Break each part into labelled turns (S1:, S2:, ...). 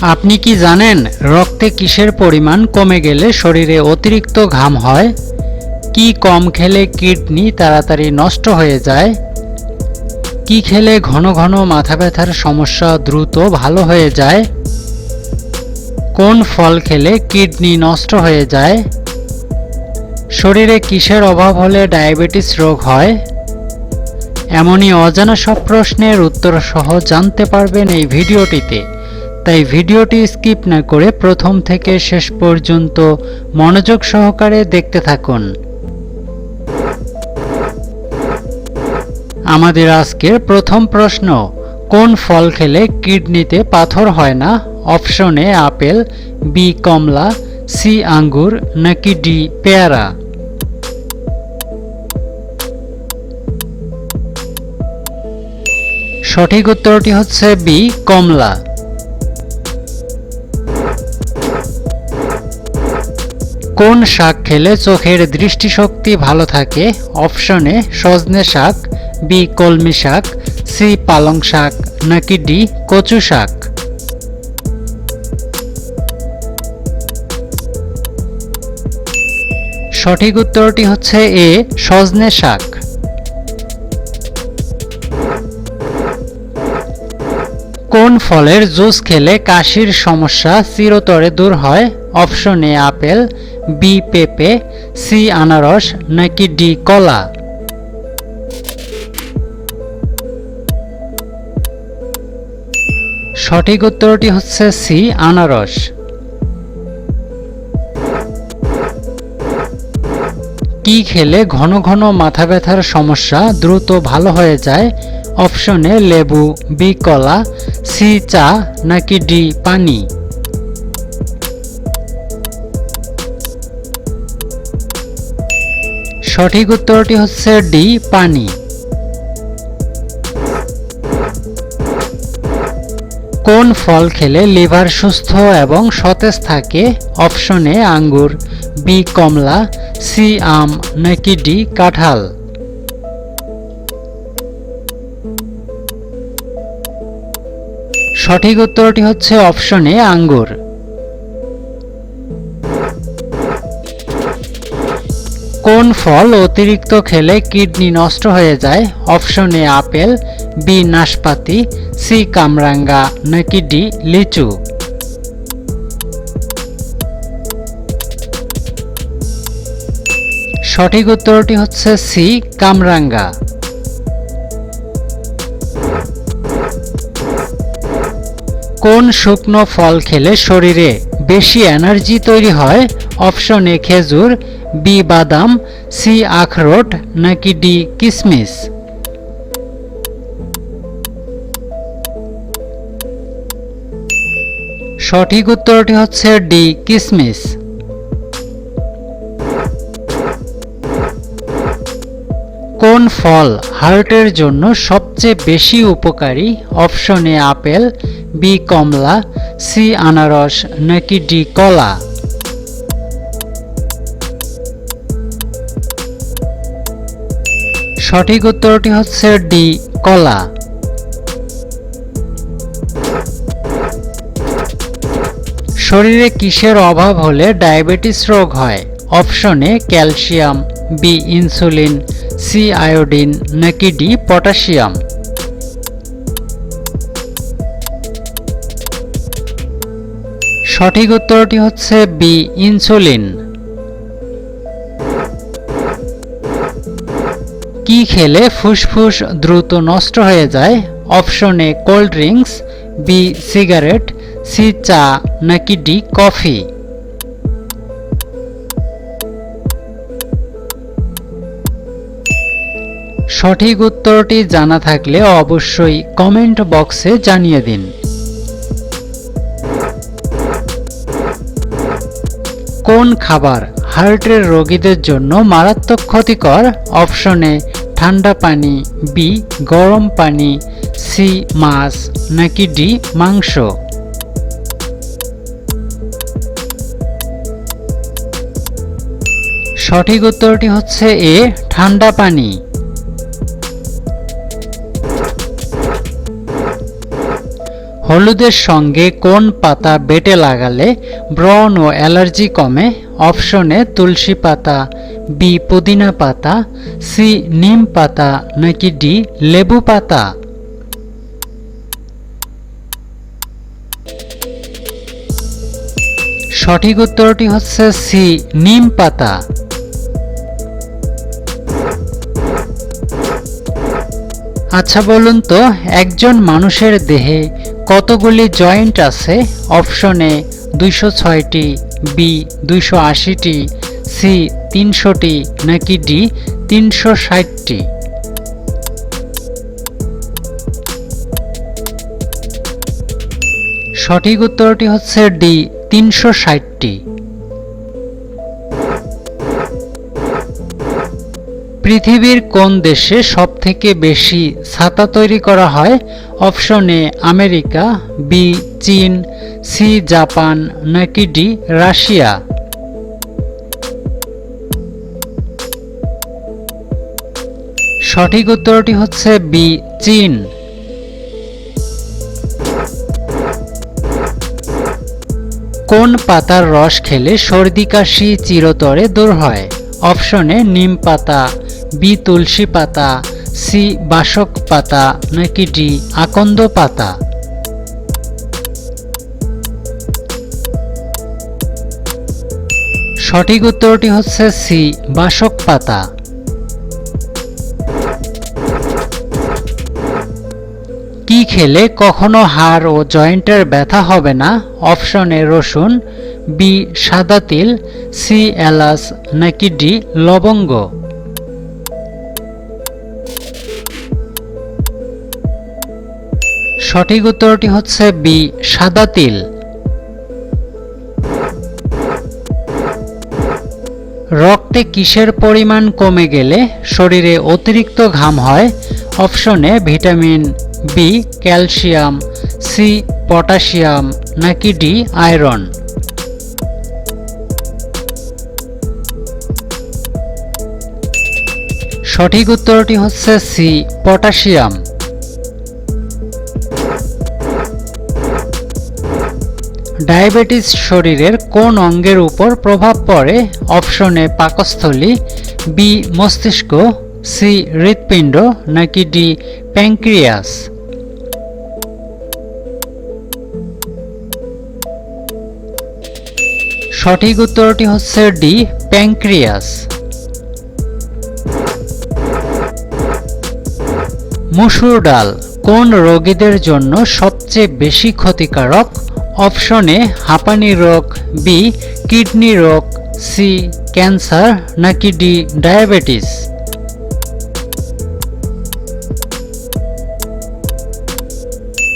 S1: আপনি কি জানেন রক্তে কিসের পরিমাণ কমে গেলে শরীরে অতিরিক্ত ঘাম হয়? কি কম খেলে কিডনি তাড়াতাড়ি নষ্ট হয়ে যায়? কি খেলে ঘন ঘন মাথা ব্যথার সমস্যা দ্রুত ভালো হয়ে যায়? কোন ফল খেলে কিডনি নষ্ট হয়ে যায়? শরীরে কিসের অভাব হলে ডায়াবেটিস রোগ হয়? এমনই অজানা সব প্রশ্নের উত্তর সহ জানতে পারবেন এই ভিডিওটিতে। তাই ভিডিওটি স্কিপ না করে প্রথম থেকে শেষ পর্যন্ত মনোযোগ সহকারে দেখতে থাকুন। আমাদের আজকের প্রথম প্রশ্ন, কোন ফল খেলে কিডনিতে পাথর হয় না? অপশন এ, আপেল, বি, কমলা, সি, আঙ্গুর, নাকি ডি, পেয়ারা? সঠিক উত্তরটি হচ্ছে বি, কমলা। কোন শাক খেলে চোখের দৃষ্টিশক্তি ভালো থাকে? অপশনে সজনে শাক, বি, কলমি শাক, সি, পালং শাক, নাকি ডি, কচু শাক? সঠিক উত্তরটি হচ্ছে এ, সজনে শাক। কোন ফলের জুস খেলে কাশির সমস্যা চিরতরে দূর হয়। অপশন এ আপেল, বি পেঁপে, সি আনারস, নাকি ডি কলা? সঠিক উত্তরটি হচ্ছে সি, আনারস। কি খেলে ঘন ঘন মাথা ব্যথার সমস্যা দ্রুত ভালো হয়ে যায়? অপশনে লেবু বি কলা সি চা, নাকি ডি পানি? সঠিক উত্তরটি হচ্ছে ডি পানি। কোন ফল খেলে লিভার সুস্থ এবং সতেজ থাকে? অপশনে আঙ্গুর বি কমলা সি আম, নাকি ডি কাঁঠাল? সঠিক উত্তরটি হচ্ছে অপশনে আঙ্গুর। কোন ফল অতিরিক্ত খেলে কিডনি নষ্ট হয়ে যায়? অপশন এ, আপেল, বি, নাশপাতি, সি, কামরাঙ্গা, নাকি ডি, লিচু? সঠিক উত্তরটি হচ্ছে সি, কামরাঙ্গা। কোন শুকনো ফল খেলে শরীরে বেশি এনার্জি তৈরি হয়? অপশন এ খেজুর, বি বাদাম, সি আখরোট, নাকি ডি কিসমিস? সঠিক উত্তরটি হচ্ছে ডি কিসমিস। কোন ফল হার্টের জন্য সবচেয়ে বেশি উপকারী? অপশন এ আপেল বি কমলা, সি আনারস, নাকি ডি কলা? সঠিক উত্তরটি হচ্ছে ডি কলা। শরীরে কিসের অভাব হলে ডায়াবেটিস রোগ হয়? অপশনে calcium, B insulin, C iodine, নাকি ডি পটাশিয়াম? সঠিক উত্তরটি হচ্ছে বি ইনসুলিন কি খেলে ফুসফুস দ্রুত নষ্ট হয়ে যায়? Option A, cold drinks B cigarette C চা, নাকি ডি কফি? সঠিক উত্তরটি জানা থাকলে অবশ্যই কমেন্ট বক্সে জানিয়ে দিন। কোন খাবার হার্টের রোগীদের জন্য মারাত্মক ক্ষতিকর? অপশনে ঠান্ডা পানি, বি, গরম পানি, সি, মাছ, নাকি ডি, মাংস? সঠিক উত্তরটি হচ্ছে এ, ঠান্ডা পানি। হলুদের সঙ্গে কোন পাতা বেটে লাগালে ব্রণ ও অ্যালার্জি কমে? অপশনে তুলসী পাতা, বি, পুদিনা পাতা, সি, নিম পাতা, নাকি ডি, লেবু পাতা? সঠিক উত্তরটি হচ্ছে সি, নিম পাতা। আচ্ছা বলুন তো, একজন মানুষের দেহে কতগুলি জয়েন্ট আছে? অপশনে দুইশো ছয়টি, বি দুইশো আশিটি, সি তিনশোটি, নাকি ডি তিনশো ষাটটি? সঠিক উত্তরটি হচ্ছে ডি, তিনশো ষাটটি। পৃথিবীর কোন দেশে সবথেকে বেশি ছাতা তৈরি করা হয়? অপশনে আমেরিকা, বি, চীন, সি, জাপান, নাকি ডি, রাশিয়া? সঠিক উত্তরটি হচ্ছে বি, চীন। কোন পাতার রস খেলে সর্দি, কাশি, চিরতরে দূর হয়? অপশনে নিম পাতা বি তুলসী পাতা, সি বাসক পাতা, নাকি ডি আকন্দ পাতা? সঠিক উত্তরটি হচ্ছে সি, বাসক পাতা। কি খেলে কখনো হাড় ও জয়েন্টের ব্যথা হবে না? অপশনে রসুন, বি সাদা তিল, সি এলাচ, নাকি ডি লবঙ্গ? সঠিক উত্তরটি হচ্ছে বি, সাদা তিল। রক্তে কিসের পরিমাণ কমে গেলে শরীরে অতিরিক্ত ঘাম হয়? অপশনে vitamin B, calcium, C, potassium, নাকি ডি, আয়রন। সঠিক উত্তরটি হচ্ছে সি, পটাশিয়াম। ডায়াবেটিস শরীরের কোন অঙ্গের উপর প্রভাব পড়ে? অপশনে পাকস্থলী, বি, মস্তিষ্ক, সি, হৃৎপিণ্ড, নাকি ডি প্যাঙ্ক্রিয়াস সঠিক উত্তরটি হচ্ছে ডি প্যাঙ্ক্রিয়াস মসুর ডাল, কোন রোগীদের জন্য সবচেয়ে বেশি ক্ষতিকারক? অপশনে হাঁপানি রোগ, বি, কিডনি রোগ, সি, ক্যান্সার, নাকি ডি, ডায়াবেটিস।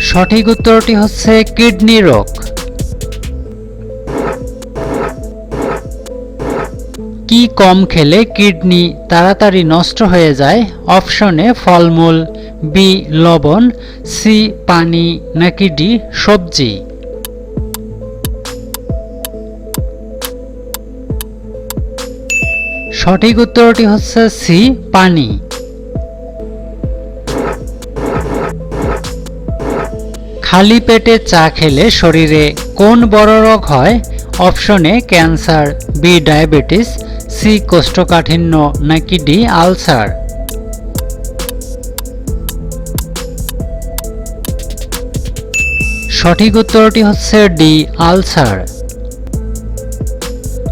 S1: সঠিক উত্তরটি হচ্ছে কিডনি রোগ। কি কম খেলে কিডনি তাড়াতাড়ি নষ্ট হয়ে যায়? অপশনে ফলমূল, বি, লবণ, সি, পানি, নাকি ডি, সবজি। সঠিক উত্তরটি হচ্ছে সি, পানি। খালি পেটে চা খেলে শরীরে কোন বড় রোগ হয়? অপশনে ক্যান্সার, বি, ডায়াবেটিস, সি, কোষ্ঠকাঠিন্য, নাকি ডি, আলসার। সঠিক উত্তরটি হচ্ছে ডি, আলসার।